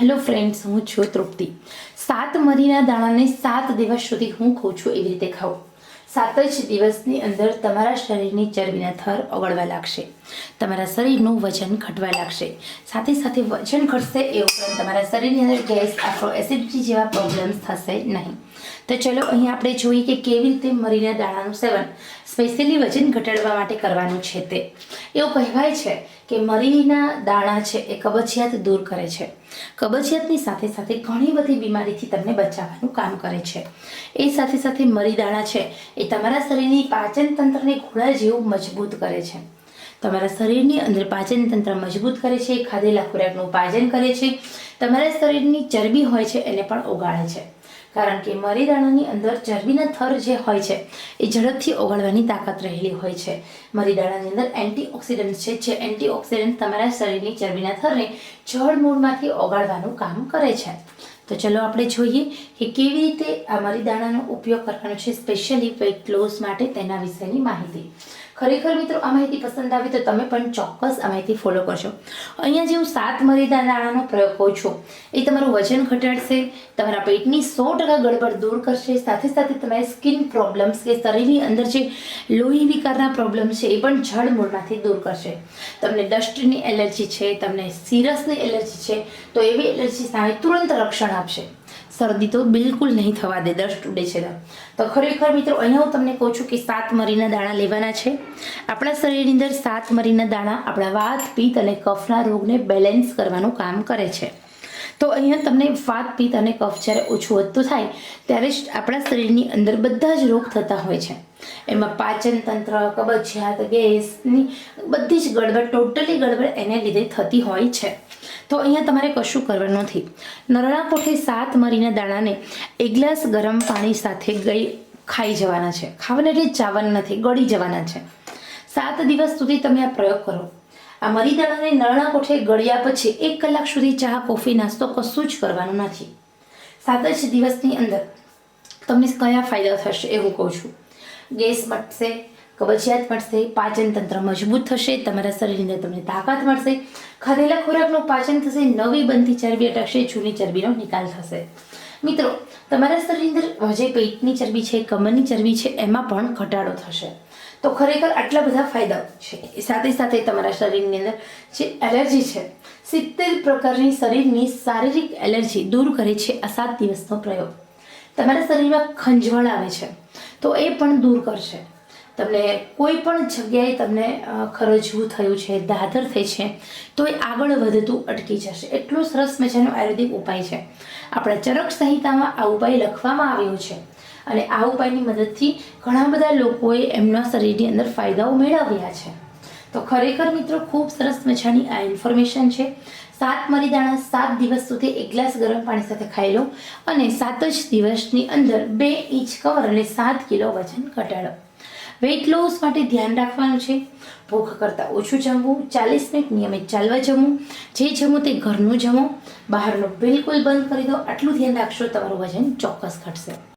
Hello friends હું છું તૃપ્તિ. સાત મરીના દાણાને સાત દિવસ સુધી હું ખાઉં છું એવી રીતે ખાઉં. સાત જ દિવસની અંદર તમારા શરીરની ચરબીના થર ઓગળવા લાગશે. તમારા શરીરનું વજન ઘટવા લાગશે. સાથે સાથે વજન ઘટશે એ ઉપરાંત તમારા શરીરની અંદર ગેસ, આફ્રો, એસિડિટી જેવા પ્રોબ્લેમ્સ થશે નહીં. તો ચલો અહીં આપણે જોઈએ કે કેવી રીતે મરીના દાણાનું સેવન સ્પેશિયલી વજન ઘટાડવા માટે કરવાનું છે તે. એવું કહેવાય છે કે મરીના દાણા છે એ કબજિયાત દૂર કરે છે. કબજિયાતની સાથે સાથે ઘણી બધી બીમારીથી તમને બચાવવાનું કામ કરે છે. એ સાથે સાથે મરી દાણા છે એ તમારા શરીરની પાચન તંત્રને ઘોડા જેવું મજબૂત કરે છે. તમારા શરીરની અંદર પાચન તંત્ર મજબૂત કરે છે, ખાધેલા ખોરાકનું પાચન કરે છે. તમારા શરીરની ચરબી હોય છે એને પણ ઓગાળે છે. કારણ કે મરીદાણાની અંદર ચરબીના થર જે હોય છે, એ ઝડપથી ઓગાળવાની તાકાત રહેલી હોય છે. મરીદાણાની અંદર એન્ટીઓક્સિડન્ટ છે, જે એન્ટીઓક્સિડન્ટ તમારા શરીરની ચરબીના થરને જળ મૂળમાંથી ઓગાળવાનું કામ કરે છે. તો ચલો આપણે જોઈએ કે કેવી રીતે આ મરીદાણાનો ઉપયોગ કરવાનો છે, સ્પેશિયલી વેઇટ લોસ માટે તેના વિશેની માહિતી. ખરેખર મિત્રો, આ માહિતી પસંદ આવી તો તમે પણ ચોક્કસ આ માહિતી ફોલો કરશો. અહીંયા જે હું સાત મરીદા દાણાનો પ્રયોગ કહું છું, એ તમારું વજન ઘટાડશે, તમારા પેટની સો ટકા ગડબડ દૂર કરશે, સાથે સાથે તમારી સ્કિન પ્રોબ્લેમ્સ કે શરીરની અંદર જે લોહી વિકારના પ્રોબ્લેમ છે, એ પણ જળમૂળમાંથી દૂર કરશે. તમને ડસ્ટની એલર્જી છે, તમને સિરસની એલર્જી છે, તો એવી એલર્જી સામે તુરંત રક્ષણ આપશે. શરદી તો બિલકુલ નહીં થવા દે, દસ ઉડે છે. તો ખરેખર મિત્રો, અહીંયા હું તમને કહું છું કે સાત મરીના દાણા લેવાના છે. આપણા શરીરની અંદર સાત મરીના દાણા આપણા વાત, પિત્ત અને કફના રોગને બેલેન્સ કરવાનું કામ કરે છે. તો અહીંયા તમને વાત, પિત્ત અને કફ જ્યારે ઓછું વધતું થાય, ત્યારે જ આપણા શરીરની અંદર બધા જ રોગ થતા હોય છે. એમાં પાચન તંત્ર, કબજિયાત, ગેસની બધી જ ગડબડ ટોટલી ગડબડ એને લીધે થતી હોય છે. તો અહીંયા તમારે કશું કરવાનું નથી. નરણા કોઠે સાત મરીના દાણાને એક ગ્લાસ ગરમ પાણી સાથે ગઈ ખાઈ જવાના છે. ખાવાના એટલે ચાવવાના નથી, ગળી જવાના છે. સાત દિવસ સુધી તમે આ પ્રયોગ કરો. આ મરી દાણાને નરણા કોઠે ગળ્યા પછી એક કલાક સુધી ચા, કોફી, નાસ્તો કશું જ કરવાનું નથી. સાત જ દિવસની અંદર તમને કયા ફાયદા થશે એ હું કહું છું. ગેસ મટશે કબજિયાત મળશે, પાચન તંત્ર મજબૂત થશે, તમારા શરીરની અંદર તમને તાકાત મળશે. ખાધેલા ખોરાકનું પાચન થશે, નવી બનતી ચરબી અટકશે, જૂની ચરબીનો નિકાલ થશે. મિત્રો, તમારા શરીરની અંદર જે પેટની ચરબી છે, કમરની ચરબી છે, એમાં પણ ઘટાડો થશે. તો ખરેખર આટલા બધા ફાયદાઓ છે. સાથે સાથે તમારા શરીરની અંદર જે એલર્જી છે, સિત્તેર પ્રકારની શરીરની શારીરિક એલર્જી દૂર કરે છે આ સાત દિવસનો પ્રયોગ. તમારા શરીરમાં ખંજવાળ આવે છે, તો એ પણ દૂર કરશે. તમને કોઈ પણ જગ્યાએ તમને ખરજવું થયું છે, દાદર થઈ છે તો એ આગળ વધતું અટકી જશે. એટલો સરસ મજાનો આયુર્વેદિક ઉપાય છે. આપણા ચરક સંહિતામાં આ ઉપાય લખવામાં આવ્યો છે. અને આ ઉપાયની મદદથી ઘણા બધા લોકોએ એમના શરીરની અંદર ફાયદાઓ મેળવ્યા છે. તો ખરેખર મિત્રો, ખૂબ સરસ મજાની આ ઇન્ફોર્મેશન છે. સાત મરીદાણા સાત દિવસ સુધી એક ગ્લાસ ગરમ પાણી સાથે ખાઈ લો અને સાત જ દિવસની અંદર બે ઇંચ કવર અને સાત કિલો વજન ઘટાડો. વેઇટ લોસ માટે ધ્યાન રાખવાનું છે. ભૂખ કરતાં ઓછું જમવું, ચાલીસ મિનિટ નિયમિત ચાલવા જમવું, જે જમો તે ઘરનું જમો. બહારનું બિલકુલ બંધ કરી દો. આટલું ધ્યાન રાખશો, તમારું વજન ચોક્કસ ઘટશે.